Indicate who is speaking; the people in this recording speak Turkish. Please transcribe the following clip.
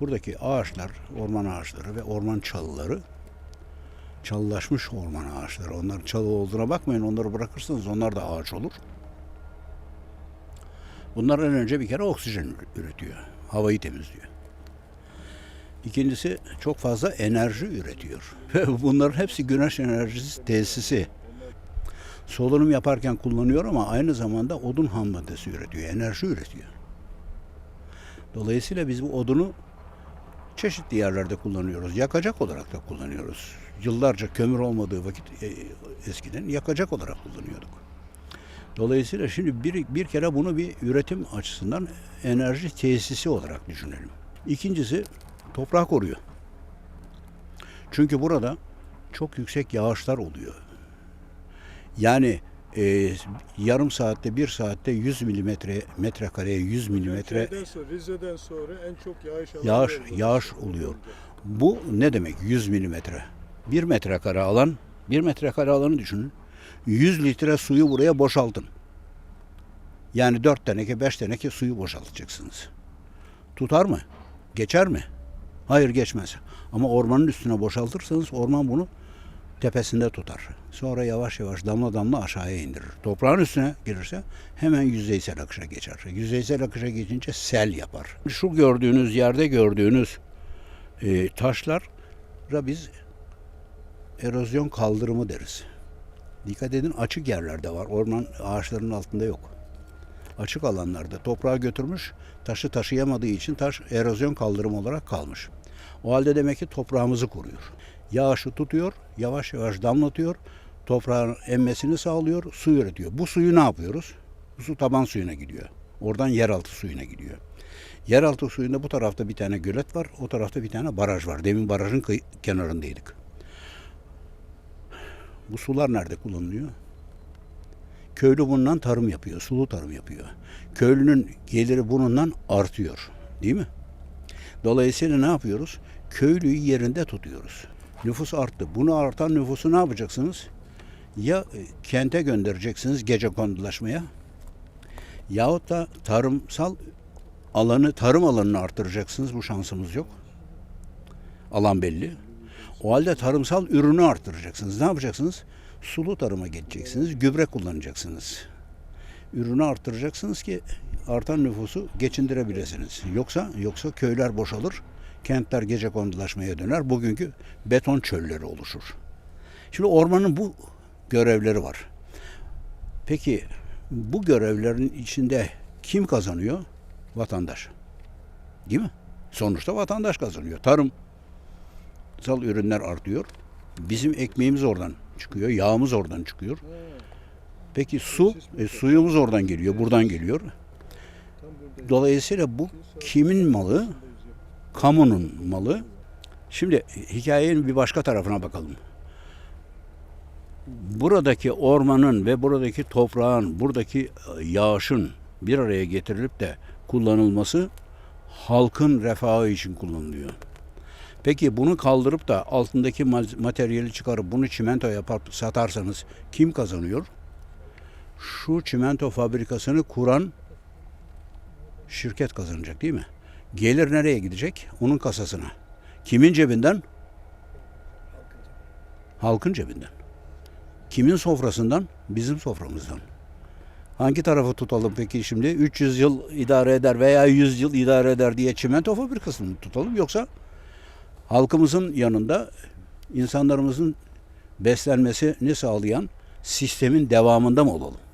Speaker 1: Buradaki ağaçlar, orman ağaçları ve orman çalıları çalılaşmış orman ağaçları. Onlar çalı olduğuna bakmayın. Onları bırakırsanız onlar da ağaç olur. Bunlar en önce bir kere oksijen üretiyor. Havayı temizliyor. İkincisi çok fazla enerji üretiyor. Bunların hepsi güneş enerjisi tesisi. Solunum yaparken kullanıyor ama aynı zamanda odun ham maddesi üretiyor, enerji üretiyor. Dolayısıyla biz bu odunu çeşitli yerlerde kullanıyoruz. Yakacak olarak da kullanıyoruz. Yıllarca kömür olmadığı vakit e, eskiden yakacak olarak kullanıyorduk. Dolayısıyla şimdi bir, bir kere bunu bir üretim açısından enerji tesisi olarak düşünelim. İkincisi toprağı koruyor. Çünkü burada çok yüksek yağışlar oluyor. Yani e, yarım saatte, bir saatte 100 milimetre, metrekareye 100 milimetre
Speaker 2: sonra, Rize'den sonra en çok yağış alan
Speaker 1: Yağış- yağış oluyor. Bu ne demek 100 milimetre? 1 metrekare alan, 1 metrekare alanı düşünün. 100 litre suyu buraya boşaltın. Yani 4 teneke 5 teneke suyu boşaltacaksınız. Tutar mı? Geçer mi? Hayır geçmez. Ama ormanın üstüne boşaltırsanız orman bunu tepesinde tutar. Sonra yavaş yavaş damla damla aşağıya indirir. Toprağın üstüne girirse hemen yüzeysel akışa geçer. Yüzeysel akışa geçince sel yapar. Şu gördüğünüz yerde gördüğünüz e, taşlara biz erozyon kaldırımı deriz. Dikkat edin açık yerlerde var. Orman ağaçların altında yok. Açık alanlarda toprağa götürmüş, taşı taşıyamadığı için taş erozyon kaldırımı olarak kalmış. O halde demek ki toprağımızı koruyor. Yağışı tutuyor, yavaş yavaş damlatıyor, toprağın emmesini sağlıyor, su üretiyor. Bu suyu ne yapıyoruz? Bu su taban suyuna gidiyor. Oradan yeraltı suyuna gidiyor. Yeraltı suyunda bu tarafta bir tane gölet var, o tarafta bir tane baraj var. Demin barajın kenarındaydık. Bu sular nerede kullanılıyor? Köylü bundan tarım yapıyor, sulu tarım yapıyor. Köylünün geliri bunundan artıyor. Değil mi? Dolayısıyla ne yapıyoruz? Köylüyü yerinde tutuyoruz. Nüfus arttı. Bunu artan nüfusu ne yapacaksınız? Ya e, kente göndereceksiniz gece kondulaşmaya yahut da tarımsal alanı, tarım alanını arttıracaksınız. Bu şansımız yok. Alan belli. O halde tarımsal ürünü arttıracaksınız. Ne yapacaksınız? Sulu tarıma geçeceksiniz, gübre kullanacaksınız. Ürünü arttıracaksınız ki artan nüfusu geçindirebilirsiniz. Yoksa yoksa köyler boşalır, kentler gece kondulaşmaya döner. Bugünkü beton çölleri oluşur. Şimdi ormanın bu görevleri var. Peki bu görevlerin içinde kim kazanıyor? Vatandaş. Değil mi? Sonuçta vatandaş kazanıyor. Tarımsal ürünler artıyor. Bizim ekmeğimiz oradan çıkıyor, yağımız oradan çıkıyor. Peki su, e, suyumuz oradan geliyor, buradan geliyor. Dolayısıyla bu kimin malı? Kamunun malı. Şimdi hikayenin bir başka tarafına bakalım. Buradaki ormanın ve buradaki toprağın, buradaki e, yağışın bir araya getirilip de kullanılması halkın refahı için kullanılıyor. Peki bunu kaldırıp da altındaki materyali çıkarıp bunu çimento yapıp satarsanız kim kazanıyor? Şu çimento fabrikasını kuran şirket kazanacak değil mi? Gelir nereye gidecek? Onun kasasına. Kimin cebinden? Halkın cebinden. Kimin sofrasından? Bizim soframızdan. Hangi tarafı tutalım peki şimdi? 300 yıl idare eder veya 100 yıl idare eder diye çimento fabrikasını tutalım yoksa halkımızın yanında insanlarımızın beslenmesini sağlayan sistemin devamında mı olalım?